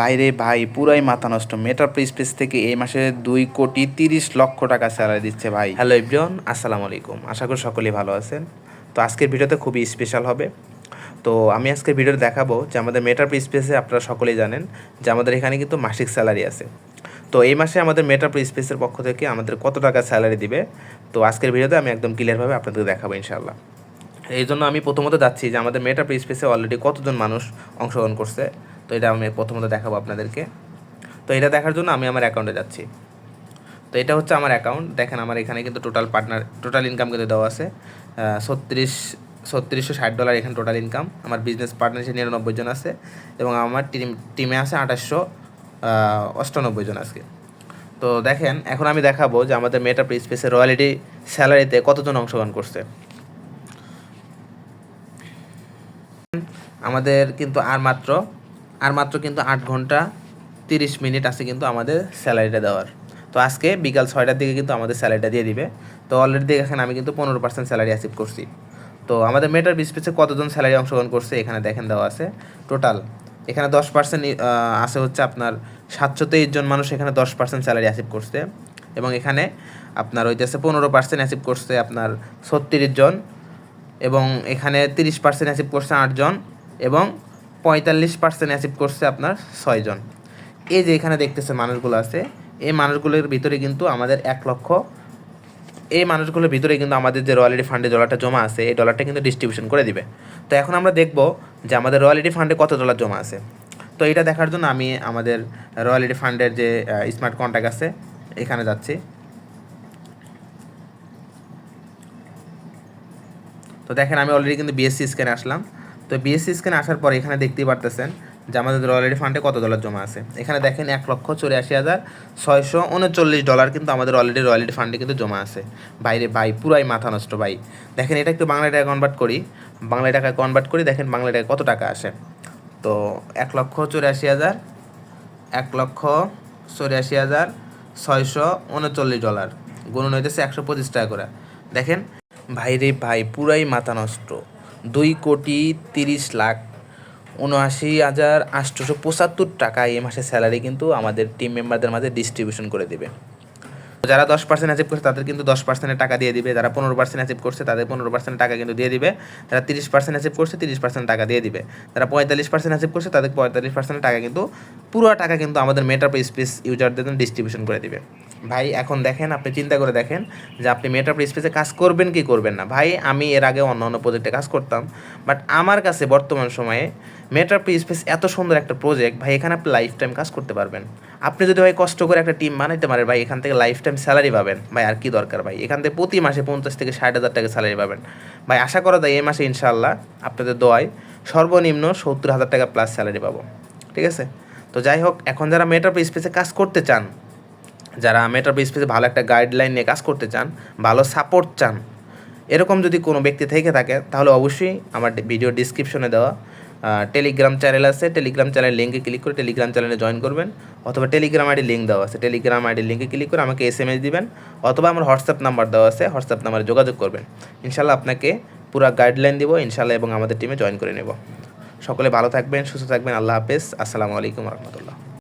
বাইরে ভাই, পুরাই মাথা নষ্ট। মেটার স্পেস থেকে এই মাসে দুই কোটি তিরিশ লক্ষ টাকা স্যালারি দিচ্ছে ভাই। হ্যালো ইব্রিয়ন আসসালামু আলাইকুম। আশা করি সকলেই ভালো আছেন। তো আজকের ভিডিওতে খুবই স্পেশাল হবে। তো আমি আজকের ভিডিওতে দেখাবো যে আমাদের মেটার স্পেসে আপনারা সকলেই জানেন যে আমাদের এখানে কিন্তু মাসিক স্যালারি আছে। তো এই মাসে আমাদের মেটার স্পেসের পক্ষ থেকে আমাদের কত টাকা স্যালারি দিবে? তো আজকের ভিডিওতে আমি একদম ক্লিয়ারভাবে আপনাদের দেখাবো ইনশাল্লাহ এই জন্য আমি প্রথমত যাচ্ছি যে আমাদের মেটা স্পেসে অলরেডি কতজন মানুষ অংশগ্রহণ করছে। তো এটা আমি প্রথমত দেখাবো আপনাদেরকে। তো এটা দেখার জন্য আমি আমার অ্যাকাউন্টে যাচ্ছি। তো এটা হচ্ছে আমার অ্যাকাউন্ট দেখেন আমার এখানে কিন্তু টোটাল পার্টনার টোটাল ইনকাম কিন্তু দেওয়া আছে। ছত্রিশ, ছত্রিশশো ষাট ডলার এখানে টোটাল ইনকাম আমার বিজনেস পার্টনার হিসেবে নিরানব্বই জন আছে এবং আমার টিম টিমে আছে আঠাশশো অষ্টানব্বই জন আজকে। তো দেখেন, এখন আমি দেখাবো যে আমাদের মেটা স্পেসের রয়্যালিটি স্যালারিতে কতজন অংশগ্রহণ করছে। আমাদের কিন্তু আর মাত্র আর মাত্র কিন্তু আট ঘণ্টা তিরিশ মিনিট আছে কিন্তু আমাদের স্যালারিটা দেওয়ার। তো আজকে বিকাল ছয়টার দিকে কিন্তু আমাদের স্যালারিটা দিয়ে দিবে। তো অলরেডি দেখেন আমি কিন্তু পনেরো পার্সেন্ট স্যালারি অ্যাচিভ করছি। তো আমাদের মেটার বিস্পেসে কতজন স্যালারি অংশগ্রহণ করছে এখানে দেখেন দেওয়া আছে। টোটাল এখানে দশ পার্সেন্ট আছে হচ্ছে আপনার সাতশো তেইশ জন মানুষ এখানে দশ পার্সেন্ট স্যালারি অ্যাচিভ করছে। এবং এখানে আপনার হইতেছে পনেরো পার্সেন্ট অ্যাচিভ করছে আপনার ছত্রিশ জন। এবং এখানে তিরিশ পার্সেন্ট অ্যাচিভ করছে আটজন এবং পঁয়তাল্লিশ পার্সেন্ট অ্যাচিভ করছে আপনার ছয়জন। এই যে এখানে দেখতেছে মানুষগুলো আছে, এই মানুষগুলোর ভিতরে কিন্তু আমাদের এক লক্ষ, এই মানুষগুলোর ভিতরে কিন্তু আমাদের যে রয়্যালিটি ফান্ডে ডলারটা জমা আছে, এই ডলারটা কিন্তু ডিস্ট্রিবিউশন করে দিবে। তো এখন আমরা দেখব যে আমাদের রয়্যালিটি ফান্ডে কত ডলার জমা আছে। তো এটা দেখার জন্য আমি আমাদের রয়্যালিটি ফান্ডের যে স্মার্ট কন্ট্যাক্ট আছে, এখানে যাচ্ছি। তো দেখেন আমি অলরেডি কিন্তু বিএসসি স্ক্যানে আসলাম। তো বিএসসি স্ক্যানে আসার পর এখানে দেখতেই পারতেছেন যে আমাদের রয়্যালিটি ফান্ডে কত ডলার জমা আছে। এখানে দেখেন এক লক্ষ চুরাশি হাজার ছয়শো উনচল্লিশ ডলার কিন্তু আমাদের অলরেডি রয়্যালিটি ফান্ডে কিন্তু জমা আছে। বাইরে ভাই, পুরাই মাথা নষ্ট ভাই। দেখেন এটা একটু বাংলা টাকায় কনভার্ট করি। বাংলা টাকায় কনভার্ট করি, দেখেন বাংলা টাকায় কত টাকা আসে। তো এক লক্ষ চুরাশি হাজার, এক লক্ষ চুরাশি হাজার ছয়শো উনচল্লিশ ডলার গুণন হইতেছে একশো পঁচিশ টাকা করে। দেখেন, ভাইরে ভাই, পুরাই মাথা নষ্ট। দুই কোটি তিরিশ লাখ উনআশি হাজার আটশোশো পঁচাত্তর টাকা এই মাসের স্যালারি কিন্তু আমাদের টিম মেম্বারদের মাঝে ডিস্ট্রিবিউশন করে দেবে। যারা দশ পার্সেন্ট অ্যাচিভ করছে, তাদের কিন্তু দশ পার্সেন্টের টাকা দিয়ে দিবে। যারা পনেরো পার্সেন্ট অ্যাচিভ করছে, তাদের পনেরো পার্সেন্ট টাকা কিন্তু দিয়ে দিবে। যারা তিরিশ পার্সেন্ট অ্যাচিভ করছে, তিরিশ পার্সেন্ট টাকা দিয়ে দিবে। যারা পঁয়তাল্লিশ পার্সেন্ট অ্যাচিভ করছে, তাদের পঁয়তাল্লিশ পার্সেন্ট টাকা কিন্তু, পুরো টাকা কিন্তু আমাদের মেটার স্পেস ইউজারদের ডিস্ট্রিবিউশন করে দিবে। ভাই, এখন দেখেন, আপনি চিন্তা করে দেখেন যে আপনি মেটার স্পেসে কাজ করবেন কি করবেন না। ভাই, আমি এর আগে অন্য অন্য প্রজেক্টে কাজ করতাম বাট আমার কাছে বর্তমান সময়ে মেটার স্পেস এত সুন্দর একটা প্রজেক্ট ভাই, এখানে আপনি লাইফ টাইম কাজ করতে পারবেন। আপনি যদি ভাই কষ্ট করে একটা টিম বানাইতে পারেন, ভাই, এখান থেকে লাইফ টাইম স্যালারি পাবেন। ভাই, আর কি দরকার ভাই? এখান থেকে প্রতি মাসে পঞ্চাশ থেকে ষাট হাজার টাকা স্যালারি পাবেন। ভাই, আশা করা যায় এই মাসে ইনশাল্লাহ আপনাদের দোয়ায় সর্বনিম্ন সত্তর হাজার টাকা প্লাস স্যালারি পাবো। ঠিক আছে? তো যাই হোক, এখন যারা মেটার স্পেসে কাজ করতে চান যারা মেটার স্পেসে ভালো একটা গাইডলাইন নিয়ে কাজ করতে চান, ভালো সাপোর্ট চান, এরকম যদি কোনো ব্যক্তি থেকে থাকে, তাহলে অবশ্যই আমার ভিডিও ডিসক্রিপশনে দেওয়া টেলিগ্রাম চ্যানেল আছে। টেলিগ্রাম চ্যানেল লিঙ্কে ক্লিক করে টেলিগ্রাম চ্যানেলে জয়েন করবেন, অথবা টেলিগ্রাম আইডি লিঙ্ক দেওয়া আছে। টেলিগ্রাম আইডি লিঙ্কে ক্লিক করে আমাকে এস এম এস দিবেন, অথবা আমার হোয়াটসঅ্যাপ নাম্বার দেওয়া আছে। হোয়াটসঅ্যাপ নাম্বারে যোগাযোগ করবেন। ইনশাল্লাহ আপনাকে পুরো গাইডলাইন দিব ইনশাল্লাহ এবং আমাদের টিমে জয়েন করে নেব। সকলে ভালো থাকবেন, সুস্থ থাকবেন। আল্লাহ হাফেজ। আসসালামু আলাইকুম রহমতুল্লাহ।